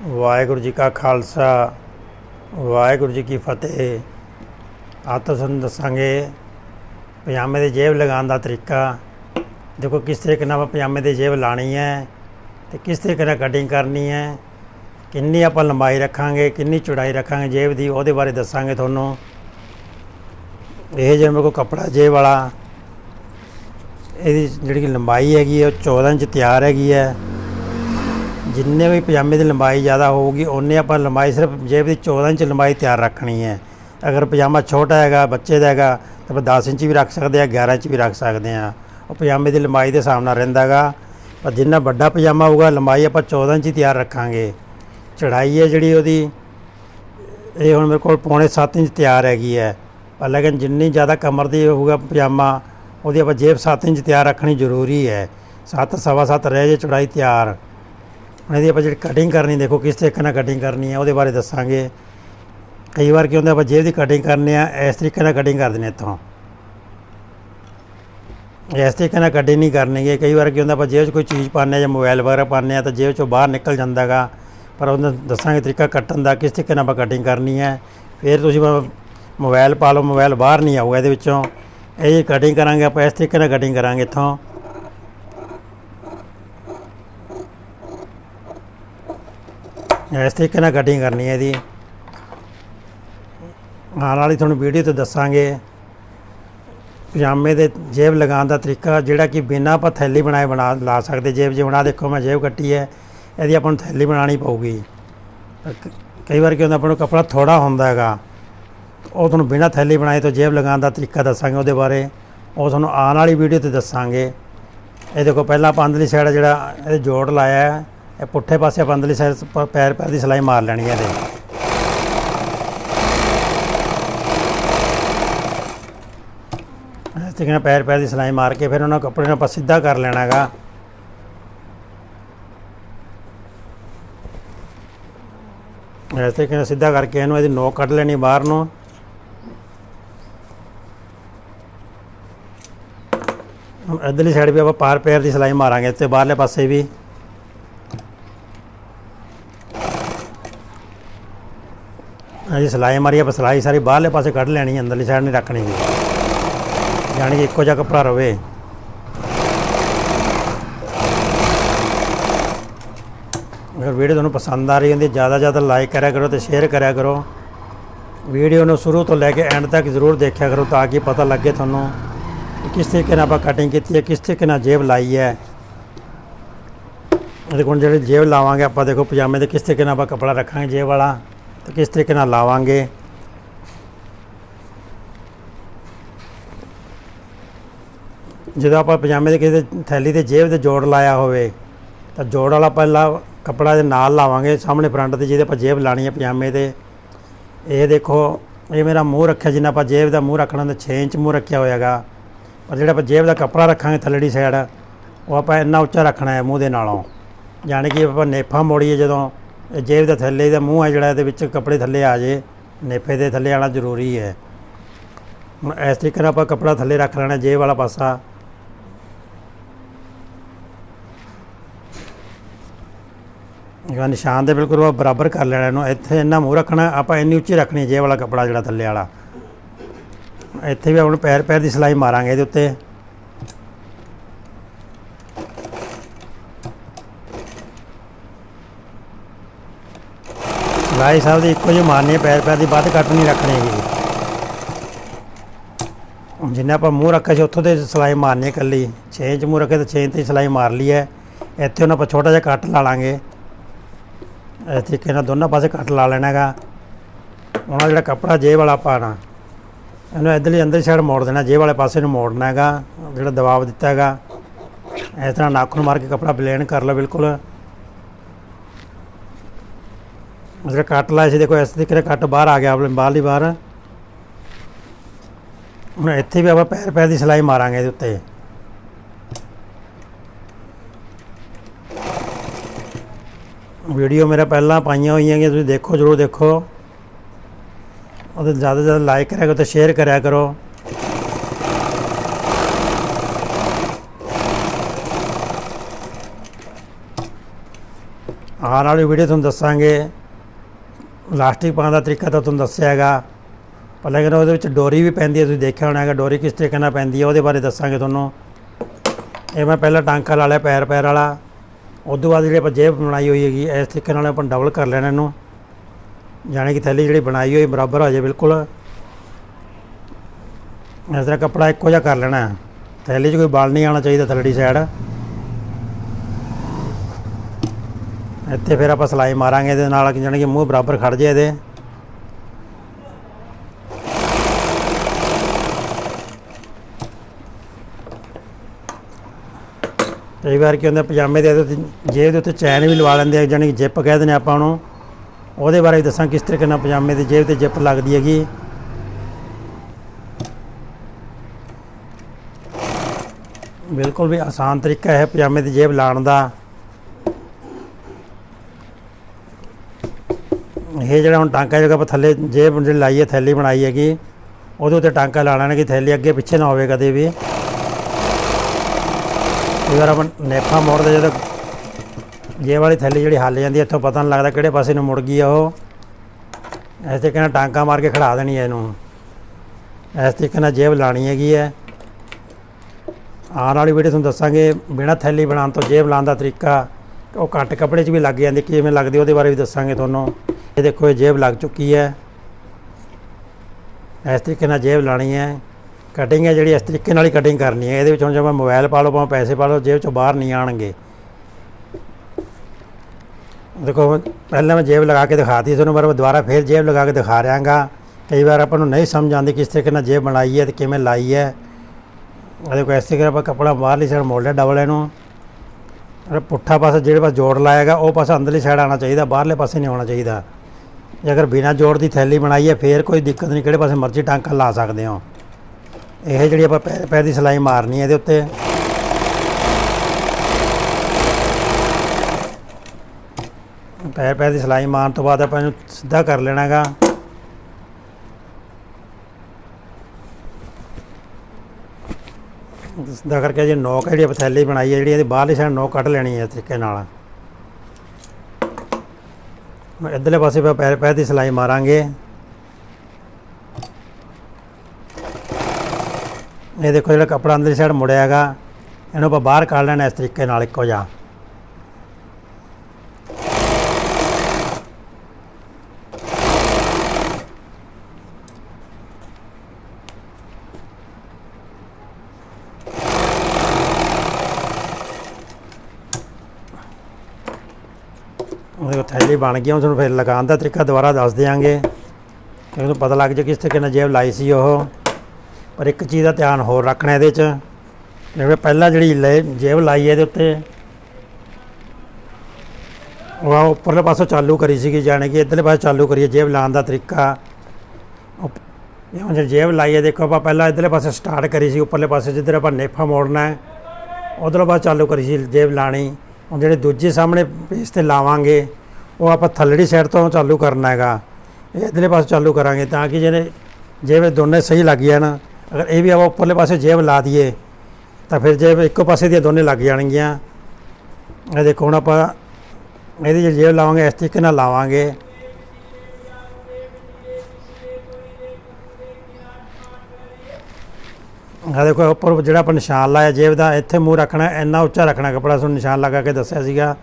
ਵਾਹਿਗੁਰੂ ਜੀ ਕਾ ਖਾਲਸਾ, ਵਾਹਿਗੁਰੂ ਜੀ ਕੀ ਫਤਿਹ। ਅੱਜ ਤੁਹਾਨੂੰ ਦੱਸਾਂਗੇ, ਪਜਾਮੇ ਦੇ ਜੇਬ ਲਗਾਉਣ ਦਾ ਤਰੀਕਾ। ਦੇਖੋ ਕਿਸ ਤਰੀਕੇ ਨਾਲ ਆਪਾਂ ਪਜਾਮੇ ਦੀ ਜੇਬ ਲਾਣੀ ਹੈ ਤੇ ਕਿਸ ਤਰੀਕੇ ਨਾਲ ਕਟਿੰਗ ਕਰਨੀ ਹੈ, ਕਿੰਨੀ ਆਪਾਂ ਲੰਬਾਈ ਰੱਖਾਂਗੇ, ਕਿੰਨੀ ਚੌੜਾਈ ਰੱਖਾਂਗੇ ਜੇਬ ਦੀ, ਉਹਦੇ ਬਾਰੇ ਦੱਸਾਂਗੇ ਤੁਹਾਨੂੰ। ਇਹ ਜਿਵੇਂ ਮੇਰੇ ਕੋਲ ਕੱਪੜਾ ਜੇਬ ਵਾਲਾ, ਇਹਦੀ ਜਿਹੜੀ ਲੰਬਾਈ ਹੈਗੀ ਹੈ, ਉਹ 14 ਇੰਚ ਤਿਆਰ ਹੈਗੀ ਹੈ। ਜਿੰਨੇ ਵੀ ਪਜਾਮੇ ਦੀ ਲੰਬਾਈ ਜ਼ਿਆਦਾ ਹੋਊਗੀ ਉਹਨੇ ਆਪਾਂ ਲੰਬਾਈ ਸਿਰਫ ਜੇਬ ਦੀ 14 ਇੰਚ ਲੰਬਾਈ ਤਿਆਰ ਰੱਖਣੀ ਹੈ। ਅਗਰ ਪਜਾਮਾ ਛੋਟਾ ਹੈਗਾ, ਬੱਚੇ ਦਾ ਹੈਗਾ, ਤਾਂ ਆਪਾਂ 10 ਇੰਚ ਵੀ ਰੱਖ ਸਕਦੇ ਆ 11 ਇੰਚ ਵੀ ਰੱਖ ਸਕਦੇ ਆ ਉਹ ਪਜਾਮੇ ਦੀ ਲੰਬਾਈ ਦੇ ਹਿਸਾਬ ਨਾਲ ਰਹਿੰਦਾ ਗਾ। ਪਰ ਜਿੰਨਾ ਵੱਡਾ ਪਜਾਮਾ ਹੋਊਗਾ, ਲੰਬਾਈ ਆਪਾਂ 14 ਇੰਚ ਹੀ ਤਿਆਰ ਰੱਖਾਂਗੇ। ਚੜਾਈ ਹੈ ਜਿਹੜੀ ਉਹਦੀ, ਇਹ ਹੁਣ ਮੇਰੇ ਕੋਲ ਪੌਣੇ 7 ਇੰਚ ਤਿਆਰ ਹੈਗੀ ਹੈ। ਪਰ ਲੇਕਿਨ ਜਿੰਨੀ ਜ਼ਿਆਦਾ ਕਮਰ ਦੀ ਹੋਊਗਾ ਪਜਾਮਾ, ਉਹਦੀ ਆਪਾਂ ਜੇਬ 7 ਇੰਚ ਤਿਆਰ ਰੱਖਣੀ ਜ਼ਰੂਰੀ ਹੈ। 7 ਸਵਾ 7 ਰਹਿ ਜੇ ਚੜਾਈ ਤਿਆਰ। ਹੁਣ ਇਹਦੀ ਆਪਾਂ ਜਿਹੜੀ ਕਟਿੰਗ ਕਰਨੀ, ਦੇਖੋ ਕਿਸ ਤਰੀਕੇ ਨਾਲ ਕਟਿੰਗ ਕਰਨੀ ਹੈ ਉਹਦੇ ਬਾਰੇ ਦੱਸਾਂਗੇ। ਕਈ ਵਾਰ ਕੀ ਹੁੰਦਾ, ਆਪਾਂ ਜੇਬ ਦੀ ਕਟਿੰਗ ਕਰਨੇ ਆ, ਇਸ ਤਰੀਕੇ ਨਾਲ ਕਟਿੰਗ ਕਰ ਦਿੰਦੇ ਇੱਥੋਂ। ਇਸ ਤਰੀਕੇ ਨਾਲ ਕਟਿੰਗ ਨਹੀਂ ਕਰਨੀ ਕਈ ਵਾਰ ਕੀ ਹੁੰਦਾ, ਆਪਾਂ ਜੇਬ 'ਚ ਕੋਈ ਚੀਜ਼ ਪਾਉਂਦੇ ਹਾਂ ਜਾਂ ਮੋਬਾਈਲ ਵਗੈਰਾ ਪਾਉਂਦੇ ਆ ਤਾਂ ਜੇਬ 'ਚੋਂ ਬਾਹਰ ਨਿਕਲ ਜਾਂਦਾ ਗਾ। ਪਰ ਉਹਨਾਂ ਦੱਸਾਂਗੇ ਤਰੀਕਾ ਕੱਟਣ ਦਾ, ਕਿਸ ਤਰੀਕੇ ਨਾਲ ਆਪਾਂ ਕਟਿੰਗ ਕਰਨੀ ਹੈ। ਫਿਰ ਤੁਸੀਂ ਮ- ਮੋਬਾਈਲ ਪਾ ਲਓ ਮੋਬਾਈਲ ਬਾਹਰ ਨਹੀਂ ਆਊਗਾ ਇਹਦੇ ਵਿੱਚੋਂ। ਇਹ ਕਟਿੰਗ ਕਰਾਂਗੇ ਆਪਾਂ, ਇਸ ਤਰੀਕੇ ਨਾਲ ਕਟਿੰਗ ਕਰਾਂਗੇ ਇੱਥੋਂ। ਇਸ ਤਰੀਕੇ ਨਾਲ ਕਟਿੰਗ ਕਰਨੀ ਹੈ ਇਹਦੀ। ਆਉਣ ਵਾਲੀ ਤੁਹਾਨੂੰ ਵੀਡੀਓ ਤੇ ਦੱਸਾਂਗੇ। ਪਜਾਮੇ ਦੇ ਜੇਬ ਲਗਾਉਣ ਦਾ ਤਰੀਕਾ ਜਿਹੜਾ ਕਿ ਬਿਨਾਂ ਆਪਾਂ ਥੈਲੀ ਬਣਾਏ ਬਣਾ, ਲਾ ਸਕਦੇ। ਜੇਬ ਜੇ ਬਣਾ, ਦੇਖੋ ਮੈਂ ਜੇਬ ਕੱਟੀ ਹੈ, ਇਹਦੀ ਆਪਾਂ ਨੂੰ ਥੈਲੀ ਬਣਾਉਣੀ ਪਊਗੀ। ਕਈ ਵਾਰ ਕੀ ਹੁੰਦਾ, ਆਪਾਂ ਨੂੰ ਕਪੜਾ ਥੋੜਾ ਹੁੰਦਾ ਹੈਗਾ। ਉਹ ਤੁਹਾਨੂੰ ਬਿਨਾਂ ਥੈਲੀ ਬਣਾਏ ਤੋਂ ਜੇਬ ਲਗਾਉਣ ਦਾ ਤਰੀਕਾ ਦੱਸਾਂਗੇ ਉਹਦੇ ਬਾਰੇ। ਉਹ ਤੁਹਾਨੂੰ ਆਉਣ ਵਾਲੀ ਵੀਡੀਓ ਤੇ ਦੱਸਾਂਗੇ। ਇਹ ਦੇਖੋ, ਪਹਿਲਾਂ ਆਪਾਂ ਅੰਦਰਲੀ ਸਾਈਡ ਜਿਹੜਾ, ਇਹ ਜੋੜ ਲਾਇਆ ਹੈ। ਇਹ ਪੁੱਠੇ ਪਾਸੇ ਆਪਾਂ ਅੰਦਰਲੀ ਸਾਈਡ ਪ ਪੈਰ ਪੈਰ ਦੀ ਸਿਲਾਈ ਮਾਰ ਲੈਣੀ ਹੈ ਇਹਦੇ। ਇਸ ਤਰੀਕੇ ਨਾਲ ਪੈਰ ਪੈਰ ਦੀ ਸਿਲਾਈ ਮਾਰ ਕੇ ਫਿਰ ਉਹਨਾਂ ਕੱਪੜੇ ਨੂੰ ਆਪਾਂ ਸਿੱਧਾ ਕਰ ਲੈਣਾ ਹੈਗਾ ਇਸ ਤਰੀਕੇ ਨਾਲ ਸਿੱਧਾ ਕਰਕੇ ਇਹਨੂੰ ਇਹਦੀ ਨੋਕ ਕੱਢ ਲੈਣੀ ਬਾਹਰ ਨੂੰ। ਹੁਣ ਇੱਧਰਲੀ ਸਾਈਡ ਵੀ ਆਪਾਂ ਪਾਰ ਪੈਰ ਦੀ ਸਿਲਾਈ ਮਾਰਾਂਗੇ ਤੇ ਬਾਹਰਲੇ ਪਾਸੇ ਵੀ। ਅਜੀ ਸਿਲਾਈ ਮਾਰੀ ਆਪਾਂ ਸਿਲਾਈ ਸਾਰੀ ਬਾਹਰਲੇ ਪਾਸੇ ਕੱਢ ਲੈਣੀ, ਅੰਦਰਲੀ ਸਾਈਡ ਨਹੀਂ ਰੱਖਣੀ ਜੀ। ਜਾਣੀ ਕਿ ਇੱਕੋ ਜਿਹਾ ਕੱਪੜਾ ਰਵੇ। ਅਗਰ ਵੀਡੀਓ ਤੁਹਾਨੂੰ ਪਸੰਦ ਆ ਰਹੀ ਹੁੰਦੀ, ਜ਼ਿਆਦਾ ਜ਼ਿਆਦਾ ਲਾਈਕ ਕਰਿਆ ਕਰੋ ਤੇ ਸ਼ੇਅਰ ਕਰਿਆ ਕਰੋ। ਵੀਡੀਓ ਨੂੰ ਸ਼ੁਰੂ ਤੋਂ ਲੈ ਕੇ ਐਂਡ ਤੱਕ ਜ਼ਰੂਰ ਦੇਖਿਆ ਕਰੋ ਤਾਂ ਕਿ ਪਤਾ ਲੱਗੇ ਤੁਹਾਨੂੰ ਕਿਸ ਤਰੀਕੇ ਨਾਲ ਆਪਾਂ ਕਟਿੰਗ ਕੀਤੀ ਹੈ, ਕਿਸ ਤਰੀਕੇ ਨਾਲ ਜੇਬ ਲਾਈ ਹੈ। ਇਹਦੇ ਕੋਲ ਜਿਹੜੇ ਜੇਬ ਲਾਵਾਂਗੇ, ਆਪਾਂ ਦੇਖੋ ਪਜਾਮੇ ਦੇ ਕਿਸ ਤਰੀਕੇ ਨਾਲ ਆਪਾਂ ਕਪੜਾ ਰੱਖਾਂਗੇ ਜੇਬ ਵਾਲਾ। ਤੇ ਕਿਸ ਤਰੀਕੇ ਨਾਲ ਲਾਵਾਂਗੇ? ਜਦੋਂ ਆਪਾਂ ਪਜਾਮੇ ਦੇ ਕਿਸੇ ਥੈਲੀ ਤੇ ਜੇਬ ਦੇ ਜੋੜ ਲਾਇਆ ਹੋਵੇ, ਤਾਂ ਜੋੜ ਵਾਲਾ ਪਹਿਲਾਂ ਕਪੜਾ ਦੇ ਨਾਲ ਲਾਵਾਂਗੇ, ਸਾਹਮਣੇ ਫਰੰਟ ਤੇ ਜਿਹਦੇ ਆਪਾਂ ਜੇਬ ਲਾਣੀ ਹੈ ਪਜਾਮੇ ਤੇ। ਇਹ ਦੇਖੋ, ਇਹ ਮੇਰਾ ਮੂੰਹ ਰੱਖਿਆ, ਜਿੰਨਾ ਆਪਾਂ ਜੇਬ ਦਾ ਮੂੰਹ ਰੱਖਣਾ ਹੁੰਦਾ 6 ਇੰਚ ਮੂੰਹ ਰੱਖਿਆ ਹੋਇਆਗਾ ਪਰ ਜਿਹੜਾ ਆਪਾਂ ਜੇਬ ਦਾ ਕਪੜਾ ਰੱਖਾਂਗੇ ਥੱਲੜੀ ਸਾਈਡ, ਉਹ ਆਪਾਂ ਇੰਨਾ ਉੱਚਾ ਰੱਖਣਾ ਹੈ ਮੂੰਹ ਦੇ ਨਾਲੋਂ। ਯਾਨੀ ਕਿ ਆਪਾਂ ਨੇਫਾ ਮੋੜੀਏ ਜਦੋਂ ਜੇਬ ਦਾ ਥੱਲੇ ਦਾ ਮੂੰਹ ਹੈ ਜਿਹੜਾ, ਇਹਦੇ ਵਿੱਚ ਕੱਪੜੇ ਥੱਲੇ ਆ ਜੇ। ਨੇਫੇ ਦੇ ਥੱਲੇ ਆਣਾ ਜ਼ਰੂਰੀ ਹੈ। ਹੁਣ ਇਸ ਤਰੀਕੇ ਨਾਲ ਆਪਾਂ ਕੱਪੜਾ ਥੱਲੇ ਰੱਖ ਲੈਣਾ, ਜੇਬ ਵਾਲਾ ਪਾਸਾ। ਇਹ ਨਿਸ਼ਾਨ ਦੇ ਬਿਲਕੁਲ ਬਰਾਬਰ ਕਰ ਲੈਣਾ ਇਹਨੂੰ। ਇੱਥੇ ਇੰਨਾ ਮੂੰਹ ਰੱਖਣਾ, ਆਪਾਂ ਇੰਨੀ ਉੱਚੀ ਰੱਖਣੀ ਜੇਬ ਵਾਲਾ ਕੱਪੜਾ ਜਿਹੜਾ ਥੱਲੇ ਵਾਲਾ। ਇੱਥੇ ਵੀ ਆਪਾਂ ਪੈਰ ਪੈਰ ਦੀ ਸਿਲਾਈ ਮਾਰਾਂਗੇ ਇਹਦੇ ਉੱਤੇ। ਸਿਲਾਈ ਸਾਹਿਬ ਦੀ ਇੱਕੋ ਜਿਹੀ ਮਾਰਨੀ ਹੈ ਪੈਰ ਪੈਰ ਦੀ ਵੱਧ ਕੱਟ ਨਹੀਂ ਰੱਖਣੀ ਹੈਗੀ। ਜਿੰਨਾ ਆਪਾਂ ਮੂੰਹ ਰੱਖਿਆ ਸੀ, ਉੱਥੋਂ ਤੇ ਸਿਲਾਈ ਮਾਰਨੀ ਹੈ ਇਕੱਲੀ। 6 ਇੰਚ ਮੂੰਹ ਰੱਖੇ ਤਾਂ 6 ਇੰਚ ਦੀ ਸਿਲਾਈ ਮਾਰ ਲਈ ਹੈ। ਇੱਥੇ ਉਹਨਾਂ ਆਪਾਂ ਛੋਟਾ ਜਿਹਾ ਕੱਟ ਲਾ ਲਾਂਗੇ। ਇਸ ਤਰੀਕੇ ਨਾਲ ਦੋਨਾਂ ਪਾਸੇ ਕੱਟ ਲਾ ਲੈਣਾ ਹੈਗਾ। ਉਹਨਾਂ ਜਿਹੜਾ ਕੱਪੜਾ ਜੇਬ ਵਾਲਾ ਪਾਣਾ ਇਹਨੂੰ ਇੱਧਰਲੀ ਅੰਦਰ ਸਾਈਡ ਮੋੜ ਦੇਣਾ, ਜੇਬ ਵਾਲੇ ਪਾਸੇ ਨੂੰ ਮੋੜਨਾ ਹੈਗਾ। ਜਿਹੜਾ ਦਬਾਅ ਦਿੱਤਾ ਹੈਗਾ। ਇਸ ਤਰ੍ਹਾਂ ਨਾਖੂਨ ਮਾਰ ਕੇ ਕੱਪੜਾ ਬਲੇਨ ਕਰ ਲਓ ਬਿਲਕੁਲ। ਜਿਹੜਾ ਕੱਟ ਲਾਇਆ ਸੀ, ਦੇਖੋ ਇਸ ਤਰੀਕੇ ਨਾਲ ਕੱਟ ਬਾਹਰ ਆ ਗਿਆ, ਆਪਣੇ ਬਾਹਰਲੀ ਬਾਹਰ। ਹੁਣ ਇੱਥੇ ਵੀ ਆਪਾਂ ਪੈਰ ਪੈਰ ਦੀ ਸਿਲਾਈ ਮਾਰਾਂਗੇ ਇਹਦੇ ਉੱਤੇ। ਵੀਡੀਓ ਮੇਰਾ ਪਹਿਲਾਂ ਪਾਈਆਂ ਹੋਈਆਂ ਕਿ ਤੁਸੀਂ ਦੇਖੋ, ਜਰੂਰ ਦੇਖੋ। ਉਹਦੇ ਜ਼ਿਆਦਾ ਤੋਂ ਜ਼ਿਆਦਾ ਲਾਈਕ ਕਰਿਆ ਕਰੋ ਤੇ ਸ਼ੇਅਰ ਕਰਿਆ ਕਰੋ। ਆਉਣ ਵਾਲੀ ਵੀਡੀਓ ਤੁਹਾਨੂੰ ਦੱਸਾਂਗੇ। ਲਾਸਟਿਕ ਪਾਉਣ ਦਾ ਤਰੀਕਾ ਤਾਂ ਤੁਹਾਨੂੰ ਦੱਸਿਆ ਹੈਗਾ। ਪਰ ਲੇਕਿਨ ਉਹਦੇ ਵਿੱਚ ਡੋਰੀ ਵੀ ਪੈਂਦੀ ਹੈ, ਤੁਸੀਂ ਦੇਖਿਆ ਹੋਣਾ ਹੈਗਾ, ਡੋਰੀ ਕਿਸ ਤਰੀਕੇ ਨਾਲ ਪੈਂਦੀ ਹੈ, ਉਹਦੇ ਬਾਰੇ ਦੱਸਾਂਗੇ ਤੁਹਾਨੂੰ। ਇਹ ਮੈਂ ਪਹਿਲਾਂ ਟਾਂਕਾ ਲਾ ਲਿਆ ਪੈਰ ਪੈਰ ਵਾਲਾ। ਉਸ ਤੋਂ ਬਾਅਦ ਜਿਹੜੀ ਆਪਾਂ ਜੇਬ ਬਣਾਈ ਹੋਈ ਹੈਗੀ, ਇਸ ਤਰੀਕੇ ਨਾਲ ਆਪਾਂ ਡਬਲ ਕਰ ਲੈਣਾ ਇਹਨੂੰ। ਜਾਣੀ ਕਿ ਥੈਲੀ ਜਿਹੜੀ ਬਣਾਈ ਹੋਈ ਬਰਾਬਰ ਹੋ ਜਾਏ ਬਿਲਕੁਲ। ਇਸ ਤਰ੍ਹਾਂ ਕੱਪੜਾ ਇੱਕੋ ਜਿਹਾ ਕਰ ਲੈਣਾ। ਥੈਲੀ 'ਚ ਕੋਈ ਬਾਲ ਨਹੀਂ ਆਉਣਾ ਚਾਹੀਦਾ ਥੱਲੜੀ ਸਾਈਡ। ਇੱਥੇ ਫਿਰ ਆਪਾਂ ਸਲਾਈ ਮਾਰਾਂਗੇ ਇਹਦੇ ਨਾਲ, ਕਿ ਜਾਣੀ ਕਿ ਮੂੰਹ ਬਰਾਬਰ ਖੜ ਜਾਏ ਇਹਦੇ। ਕਈ ਵਾਰ ਕੀ ਹੁੰਦਾ ਪਜਾਮੇ ਦੇ ਇਹਦੇ ਜੇਬ ਦੇ ਉੱਤੇ ਚੈਨ ਵੀ ਲਵਾ ਲੈਂਦੇ ਆ, ਜਾਣੀ ਕਿ ਜਿੱਪ ਕਹਿ ਦਿੰਦੇ ਆਪਾਂ ਉਹਨੂੰ। ਉਹਦੇ ਬਾਰੇ ਵੀ ਦੱਸਾਂ ਕਿਸ ਤਰੀਕੇ ਨਾਲ ਪਜਾਮੇ ਦੀ ਜੇਬ ਤੇ ਜਿੱਪ ਲੱਗਦੀ ਹੈਗੀ। ਬਿਲਕੁਲ ਵੀ ਆਸਾਨ ਤਰੀਕਾ ਹੈ ਪਜਾਮੇ ਦੀ ਜੇਬ ਲਾਉਣ ਦਾ। ਇਹ ਜਿਹੜਾ ਹੁਣ ਟਾਂਕਾ ਜਿਹੜਾ ਆਪਾਂ ਥੱਲੇ ਜੇਬ ਜਿਹੜੀ ਲਾਈ ਹੈ ਥੈਲੀ ਬਣਾਈ ਹੈਗੀ ਉਹਦੇ ਉੱਤੇ ਟਾਂਕਾ ਲਾਣਾ ਨਾ ਕਿ ਥੈਲੀ ਅੱਗੇ ਪਿੱਛੇ ਨਾ ਹੋਵੇ ਕਦੇ ਵੀ। ਕਈ ਆਪਾਂ ਨੇਫਾ ਮੋੜਦੇ ਜਦੋਂ ਜੇਬ ਵਾਲੀ ਥੈਲੀ ਜਿਹੜੀ ਹੱਲ ਜਾਂਦੀ ਹੈ, ਇੱਥੋਂ ਪਤਾ ਨਹੀਂ ਲੱਗਦਾ ਕਿਹੜੇ ਪਾਸੇ ਨੂੰ ਮੁੜ ਗਈ ਆ ਉਹ। ਇਸ ਤਰੀਕੇ ਨਾਲ ਟਾਂਕਾ ਮਾਰ ਕੇ ਖੜਾ ਦੇਣੀ ਹੈ ਇਹਨੂੰ। ਇਸ ਤਰੀਕੇ ਨਾਲ ਜੇਬ ਲਾਣੀ ਹੈਗੀ ਹੈ। ਆਉਣ ਵਾਲੀ ਵੀਡੀਓ ਤੁਹਾਨੂੰ ਦੱਸਾਂਗੇ ਬਿਨਾਂ ਥੈਲੀ ਬਣਾਉਣ ਤੋਂ ਜੇਬ ਲਾਉਣ ਦਾ ਤਰੀਕਾ ਉਹ ਘੱਟ ਕੱਪੜੇ 'ਚ ਵੀ ਲੱਗ ਜਾਂਦੀ ਕਿਵੇਂ ਲੱਗਦੀ ਉਹਦੇ ਬਾਰੇ ਵੀ ਦੱਸਾਂਗੇ ਤੁਹਾਨੂੰ। ਇਹ ਦੇਖੋ, ਇਹ ਜੇਬ ਲੱਗ ਚੁੱਕੀ ਹੈ। ਇਸ ਤਰੀਕੇ ਨਾਲ ਜੇਬ ਲਾਣੀ ਹੈ। ਕਟਿੰਗ ਹੈ ਜਿਹੜੀ, ਇਸ ਤਰੀਕੇ ਨਾਲ ਹੀ ਕਟਿੰਗ ਕਰਨੀ ਹੈ। ਇਹਦੇ ਵਿੱਚ ਹੁਣ ਜਿਵੇਂ ਮੋਬਾਈਲ ਪਾ ਲਓ, ਭਾਵੇਂ ਪੈਸੇ ਪਾ ਲਓ, ਜੇਬ ਚੋਂ ਬਾਹਰ ਨਹੀਂ ਆਣਗੇ ਦੇਖੋ, ਪਹਿਲਾਂ ਮੈਂ ਜੇਬ ਲਗਾ ਕੇ ਦਿਖਾਤੀ ਤੁਹਾਨੂੰ ਪਰ ਮੈਂ ਦੁਬਾਰਾ ਫੇਰ ਜੇਬ ਲਗਾ ਕੇ ਦਿਖਾ ਰਿਹਾਗਾ। ਕਈ ਵਾਰ ਆਪਾਂ ਨੂੰ ਨਹੀਂ ਸਮਝ ਆਉਂਦੀ ਕਿਸ ਤਰੀਕੇ ਨਾਲ ਜੇਬ ਬਣਾਈ ਹੈ ਤੇ ਕਿਵੇਂ ਲਾਈ ਹੈ। ਇਹ ਦੇਖੋ, ਇਸ ਤਰੀਕੇ ਨਾਲ ਆਪਾਂ ਕੱਪੜਾ ਬਾਹਰਲੀ ਸਾਈਡ ਮੋੜ ਲਿਆ ਡਬਲ ਇਹਨੂੰ। ਅਰੇ ਪੁੱਠਾ ਪਾਸਾ ਜਿਹੜੇ ਪਾਸੇ ਜੋੜ ਲਾਏਗਾ ਉਹ ਪਾਸਾ ਅੰਦਰਲੀ ਸਾਈਡ ਆਉਣਾ ਚਾਹੀਦਾ, ਬਾਹਰਲੇ ਪਾਸੇ ਨਹੀਂ ਆਉਣਾ ਚਾਹੀਦਾ। ਜੇ ਅਗਰ ਬਿਨਾਂ ਜੋੜ ਦੀ ਥੈਲੀ ਬਣਾਈ ਹੈ, ਫੇਰ ਕੋਈ ਦਿੱਕਤ ਨਹੀਂ, ਕਿਹੜੇ ਪਾਸੇ ਮਰਜ਼ੀ ਟਾਂਕਾ ਲਾ ਸਕਦੇ ਹੋ। ਇਹ ਜਿਹੜੀ ਆਪਾਂ ਪੈਰ ਪੈਰ ਦੀ ਸਲਾਈ ਮਾਰਨੀ ਹੈ ਇਹਦੇ ਉੱਤੇ। ਪੈਰ ਪੈਰ ਦੀ ਸਲਾਈ ਮਾਰਨ ਤੋਂ ਬਾਅਦ ਆਪਾਂ ਇਹਨੂੰ ਸਿੱਧਾ ਕਰ ਲੈਣਾਗਾ। ਸਿੱਧਾ ਕਰਕੇ ਜੇ ਨੋਕ ਜਿਹੜੀ ਆਪਾਂ ਥੈਲੀ ਬਣਾਈ ਹੈ, ਜਿਹੜੀ ਇਹਦੀ ਬਾਹਰਲੀ ਸਾਈਡ ਨੋਕ ਕੱਢ ਲੈਣੀ ਹੈ ਇਸ ਤਰੀਕੇ ਨਾਲ। ਇੱਧਰਲੇ ਪਾਸੇ ਆਪਾਂ ਪੈਰ ਪੈਰ ਦੀ ਸਲਾਈ ਮਾਰਾਂਗੇ। ਇਹ ਦੇਖੋ ਜਿਹੜਾ ਕੱਪੜਾ ਅੰਦਰਲੀ ਸਾਈਡ ਮੁੜਿਆ ਹੈਗਾ, ਇਹਨੂੰ ਆਪਾਂ ਬਾਹਰ ਕੱਢ ਲੈਣਾ ਇਸ ਤਰੀਕੇ ਨਾਲ ਇੱਕੋ ਜਿਹਾ। ਉਹ ਕੋਲ ਬਣ ਗਈ, ਹੁਣ ਤੁਹਾਨੂੰ ਫਿਰ ਲਗਾਉਣ ਦਾ ਤਰੀਕਾ ਦੁਬਾਰਾ ਦੱਸ ਦਿਆਂਗੇ। ਕਿ ਤੁਹਾਨੂੰ ਪਤਾ ਲੱਗ ਜਾ ਕਿਸ ਤਰੀਕੇ ਨਾਲ ਜੇਬ ਲਾਈ ਸੀ ਉਹ। ਪਰ ਇੱਕ ਚੀਜ਼ ਦਾ ਧਿਆਨ ਹੋਰ ਰੱਖਣਾ ਇਹਦੇ 'ਚ। ਜਿਵੇਂ ਪਹਿਲਾਂ ਜਿਹੜੀ ਲੈ ਜੇਬ ਲਾਈ ਹੈ ਇਹਦੇ ਉੱਤੇ, ਉਹ ਉੱਪਰਲੇ ਪਾਸੋਂ ਚਾਲੂ ਕਰੀ ਸੀਗੀ ਜਾਣੇ ਕਿ ਇੱਧਰਲੇ ਪਾਸੇ ਚਾਲੂ ਕਰੀਏ ਜੇਬ ਲਾਉਣ ਦਾ ਤਰੀਕਾ। ਉੱਪ- ਇਹ ਹੁਣ ਜੇਬ ਲਾਈਏ ਦੇਖੋ, ਆਪਾਂ ਪਹਿਲਾਂ ਇੱਧਰਲੇ ਪਾਸੇ ਸਟਾਰਟ ਕਰੀ ਸੀ, ਉੱਪਰਲੇ ਪਾਸੇ ਜਿੱਧਰ ਆਪਾਂ ਨੇਫਾ ਮੋੜਨਾ ਹੈ, ਉਧਰੋਂ ਬਾਅਦ ਚਾਲੂ ਕਰੀ ਸੀ ਜੇਬ ਲਾਣੀ ਹੁਣ ਜਿਹੜੇ ਦੂਜੇ ਸਾਹਮਣੇ ਪੇਜ ਤੇ ਲਾਵਾਂਗੇ, ਉਹ ਆਪਾਂ ਥੱਲੜੀ ਸਾਈਡ ਤੋਂ ਚਾਲੂ ਕਰਨਾ ਹੈਗਾ। ਇਹ ਇਧਰਲੇ ਪਾਸੇ ਚਾਲੂ ਕਰਾਂਗੇ ਤਾਂ ਕਿ ਜਿਹੜੇ ਜੇਬ ਦੋਨੇ ਸਹੀ ਲੱਗ ਜਾਣ। ਅਗਰ ਇਹ ਵੀ ਆਪਾਂ ਉੱਪਰਲੇ ਪਾਸੇ ਜੇਬ ਲਾ ਦਈਏ, ਤਾਂ ਫਿਰ ਜੇਬ ਇੱਕੋ ਪਾਸੇ ਦੀਆਂ ਦੋਨੇ ਲੱਗ ਜਾਣਗੀਆਂ। ਇਹ ਦੇਖੋ ਹੁਣ ਆਪਾਂ ਇਹਦੀ ਜਿਹੜੀ ਜੇਬ ਲਾਵਾਂਗੇ, ਇਸ ਤਰੀਕੇ ਨਾਲ ਲਾਵਾਂਗੇ। ਆ ਦੇਖੋ ਉੱਪਰ ਜਿਹੜਾ ਆਪਾਂ ਨਿਸ਼ਾਨ ਲਾਇਆ ਜੇਬ ਦਾ, ਇੱਥੇ ਮੂੰਹ ਰੱਖਣਾ, ਇੰਨਾ ਉੱਚਾ ਰੱਖਣਾ ਕੱਪੜਾ, ਤੁਹਾਨੂੰ ਨਿਸ਼ਾਨ ਲਗਾ ਕੇ ਦੱਸਿਆ ਸੀਗਾ।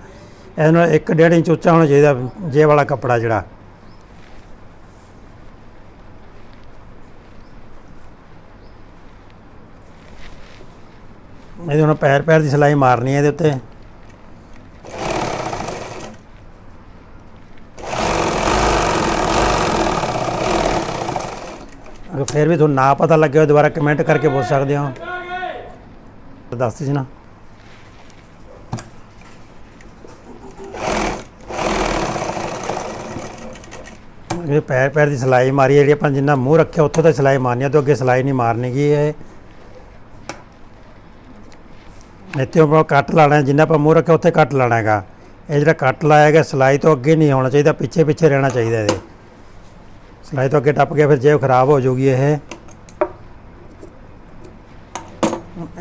ਇਹਦੇ ਇਹਨੂੰ 1.5 ਇੰਚ ਉੱਚਾ ਹੋਣਾ ਚਾਹੀਦਾ ਜੇਬ ਵਾਲਾ ਕੱਪੜਾ ਜਿਹੜਾ। ਇਹਦੇ ਹੁਣ ਪੈਰ ਪੈਰ ਦੀ ਸਲਾਈ ਮਾਰਨੀ ਹੈ ਇਹਦੇ ਉੱਤੇ। ਅਗਰ ਫਿਰ ਵੀ ਤੁਹਾਨੂੰ ਨਾ ਪਤਾ ਲੱਗਿਆ ਹੋਵੇ, ਦੁਬਾਰਾ ਕਮੈਂਟ ਕਰਕੇ ਪੁੱਛ ਸਕਦੇ ਹੋ। ਦੱਸ ਜੀ ਨਾ। ਇਹ ਪੈਰ ਪੈਰ ਦੀ ਸਲਾਈ ਮਾਰੀ ਜਿਹੜੀ ਆਪਾਂ ਜਿੰਨਾ ਮੂੰਹ ਰੱਖਿਆ, ਉੱਥੋਂ ਤਾਂ ਸਲਾਈ ਮਾਰਨੀ ਹੈ, ਤੋਂ ਅੱਗੇ ਸਲਾਈ ਨਹੀਂ ਮਾਰਨੀ ਗੀ ਇਹ। ਇੱਥੇ ਆਪਾਂ ਕੱਟ ਲਾਣਾ ਜਿੰਨਾ ਆਪਾਂ ਮੂੰਹ ਰੱਖਿਆ, ਉੱਥੇ ਕੱਟ ਲਾਣਾ ਹੈਗਾ। ਇਹ ਜਿਹੜਾ ਕੱਟ ਲਾਇਆ ਗਿਆ ਸਲਾਈ ਤੋਂ ਅੱਗੇ ਨਹੀਂ ਆਉਣਾ ਚਾਹੀਦਾ, ਪਿੱਛੇ ਪਿੱਛੇ ਰਹਿਣਾ ਚਾਹੀਦਾ ਇਹਦੇ। ਸਲਾਈ ਤੋਂ ਅੱਗੇ ਟੱਪ ਗਿਆ, ਫਿਰ ਜੇਬ ਖਰਾਬ ਹੋ ਜਾਊਗੀ ਇਹ।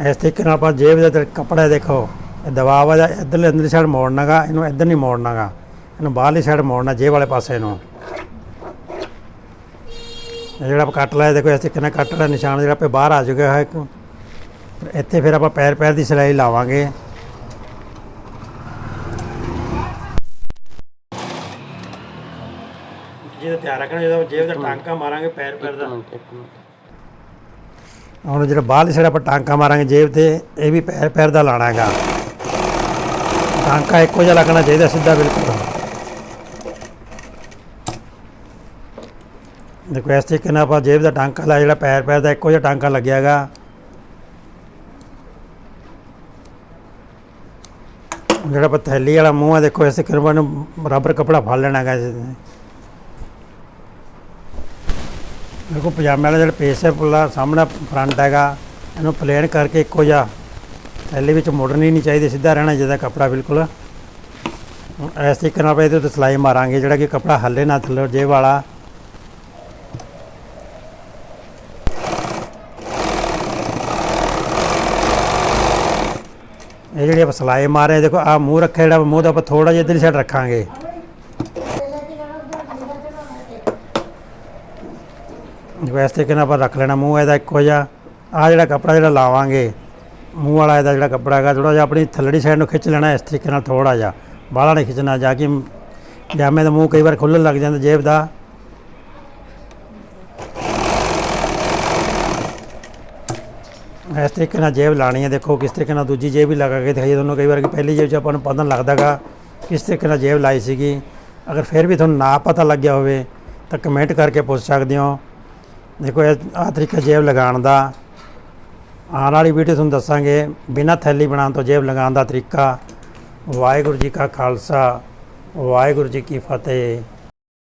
ਇਸ ਤਰੀਕੇ ਨਾਲ ਆਪਾਂ ਜੇਬ ਦਾ ਕੱਪੜਾ ਦੇਖੋ, ਇਹ ਦਬਾਅ ਆ ਇੱਧਰਲੇ ਅੰਦਰਲੀ ਸਾਈਡ ਮੋੜਨਾਗਾ ਇਹਨੂੰ ਇੱਧਰ ਨਹੀਂ ਮੋੜਨਾਗਾ ਇਹਨੂੰ ਬਾਹਰਲੀ ਸਾਈਡ ਮੋੜਨਾ, ਜੇਬ ਵਾਲੇ ਪਾਸੇ ਨੂੰ ਇਹ ਜਿਹੜਾ ਆਪਾਂ ਕੱਟ ਲਾਇਆ, ਦੇਖੋ ਇਸ ਤਰੀਕੇ ਨਾਲ ਕੱਟ ਦਾ ਨਿਸ਼ਾਨ ਜਿਹੜਾ ਆਪੇ ਬਾਹਰ ਆ ਚੁੱਕਿਆ ਹੈ ਇੱਕ। ਇੱਥੇ ਫਿਰ ਆਪਾਂ ਪੈਰ ਪੈਰ ਦੀ ਸਿਲਾਈ ਲਾਵਾਂਗੇ। ਜਿਹਦਾ ਧਿਆਨ ਰੱਖਣਾ ਜਦੋਂ ਜੇਬ ਦਾ ਟਾਂਕਾ ਮਾਰਾਂਗੇ ਪੈਰ ਪੈਰ ਦਾ। ਮਿੰਟ ਇੱਕ ਮਿੰਟ। ਹੁਣ ਜਿਹੜਾ ਬਾਹਰਲੀ ਸਾਈਡ ਆਪਾਂ ਟਾਂਕਾ ਮਾਰਾਂਗੇ ਜੇਬ ਤੇ ਇਹ ਵੀ ਪੈਰ ਪੈਰ ਦਾ ਲਾਣਾ ਹੈਗਾ। ਟਾਂਕਾ ਇੱਕੋ ਜਿਹਾ ਲੱਗਣਾ ਚਾਹੀਦਾ ਸਿੱਧਾ ਬਿਲਕੁਲ। ਦੇਖੋ ਇਸ ਤਰੀਕੇ ਨਾਲ ਆਪਾਂ ਜੇਬ ਦਾ ਟਾਂਕਾ ਲਾ ਜਿਹੜਾ ਪੈਰ ਪੈਰ ਦਾ ਇੱਕੋ ਜਿਹਾ ਟਾਂਕਾ ਲੱਗਿਆ ਹੈਗਾ। ਜਿਹੜਾ ਆਪਾਂ ਥੈਲੀ ਵਾਲਾ ਮੂੰਹ ਹੈ ਦੇਖੋ ਇਸ ਤਰੀਕੇ ਨਾਲ ਇਹਨੂੰ ਰਬਰ ਕਪੜਾ ਫੜ ਲੈਣਾ ਹੈਗਾ। ਇਹਦੇ ਤੇ। ਦੇਖੋ ਪਜਾਮੇ ਵਾਲਾ ਜਿਹੜਾ ਪੇਸ ਹੈ ਪੁੱਲਾ ਸਾਹਮਣਾ ਫਰੰਟ ਹੈਗਾ ਇਹਨੂੰ ਪਲੇਨ ਕਰਕੇ ਇੱਕੋ ਜਿਹਾ ਥੈਲੇ ਵਿੱਚ ਮੁੜਨੀ ਨਹੀਂ ਚਾਹੀਦੀ ਸਿੱਧਾ ਰਹਿਣਾ ਜਿਹਦਾ ਕਪੜਾ ਬਿਲਕੁਲ ਇਸ ਤਰੀਕੇ ਨਾਲ ਆਪਾਂ ਇਹਦੇ ਉੱਤੇ ਸਲਾਈ ਮਾਰਾਂਗੇ ਜਿਹੜਾ ਕਿ ਕਪੜਾ ਹੱਲੇ ਨਾ ਥੱਲੇ ਜੇਬ ਵਾਲਾ ਇਹ ਜਿਹੜੀ ਆਪਾਂ ਸਲਾਈ ਮਾਰ ਰਹੇ ਹਾਂ, ਦੇਖੋ ਆ ਮੂੰਹ ਰੱਖਿਆ ਜਿਹੜਾ ਮੂੰਹ ਦਾ ਆਪਾਂ ਥੋੜਾ ਜਿਹਾ ਇਧਰਲੀ ਸਾਈਡ ਰੱਖਾਂਗੇ ਜਿਵੇਂ ਇਸ ਤਰੀਕੇ ਨਾਲ ਆਪਾਂ ਰੱਖ ਲੈਣਾ, ਮੂੰਹ ਇਹਦਾ ਇੱਕੋ ਜਿਹਾ ਆ ਜਿਹੜਾ ਕੱਪੜਾ ਜਿਹੜਾ ਲਾਵਾਂਗੇ, ਮੂੰਹ ਵਾਲਾ ਇਹਦਾ ਜਿਹੜਾ ਕੱਪੜਾ ਹੈਗਾ ਥੋੜਾ ਜਿਹਾ ਆਪਣੀ ਥੱਲੜੀ ਸਾਈਡ ਨੂੰ ਖਿੱਚ ਲੈਣਾ ਇਸ ਤਰੀਕੇ ਨਾਲ ਥੋੜਾ ਜਿਹਾ, ਬਾਹਲਾ ਨਹੀਂ ਖਿੱਚਣਾ, ਜਾ ਕੇ ਪਜਾਮੇ ਦਾ ਮੂੰਹ ਕਈ ਵਾਰ ਖੁੱਲ੍ਹਣ ਲੱਗ ਜਾਂਦਾ ਜੇਬ ਦਾ। ਇਸ ਤਰੀਕੇ ਨਾਲ ਜੇਬ ਲਾਣੀ ਹੈ, ਦੇਖੋ ਕਿਸ ਤਰੀਕੇ ਨਾਲ ਦੂਜੀ ਜੇਬ ਵੀ ਲਗਾ ਕੇ ਦਿਖਾਈਏ ਤੁਹਾਨੂੰ, ਕਈ ਵਾਰ ਕਿ ਪਹਿਲੀ ਜੇਬ 'ਚ ਆਪਾਂ ਨੂੰ ਪਤਾ ਨਹੀਂ ਲੱਗਦਾਗਾ ਕਿਸ ਤਰੀਕੇ ਨਾਲ ਜੇਬ ਲਾਈ ਸੀਗੀ। ਅਗਰ ਫਿਰ ਵੀ ਤੁਹਾਨੂੰ ਨਾ ਪਤਾ ਲੱਗਿਆ ਹੋਵੇ, ਤਾਂ ਕਮੈਂਟ ਕਰਕੇ ਪੁੱਛ ਸਕਦੇ ਹੋ। ਦੇਖੋ ਇਹ ਆਹ ਤਰੀਕਾ ਜੇਬ ਲਗਾਉਣ ਦਾ। ਆਉਣ ਵਾਲੀ ਵੀਡੀਓ ਤੁਹਾਨੂੰ ਦੱਸਾਂਗੇ, ਬਿਨਾਂ ਥੈਲੀ ਬਣਾਉਣ ਤੋਂ ਜੇਬ ਲਗਾਉਣ ਦਾ ਤਰੀਕਾ। ਵਾਹਿਗੁਰੂ ਜੀ ਕਾ ਖਾਲਸਾ, ਵਾਹਿਗੁਰੂ ਜੀ ਕੀ ਫਤਿਹ।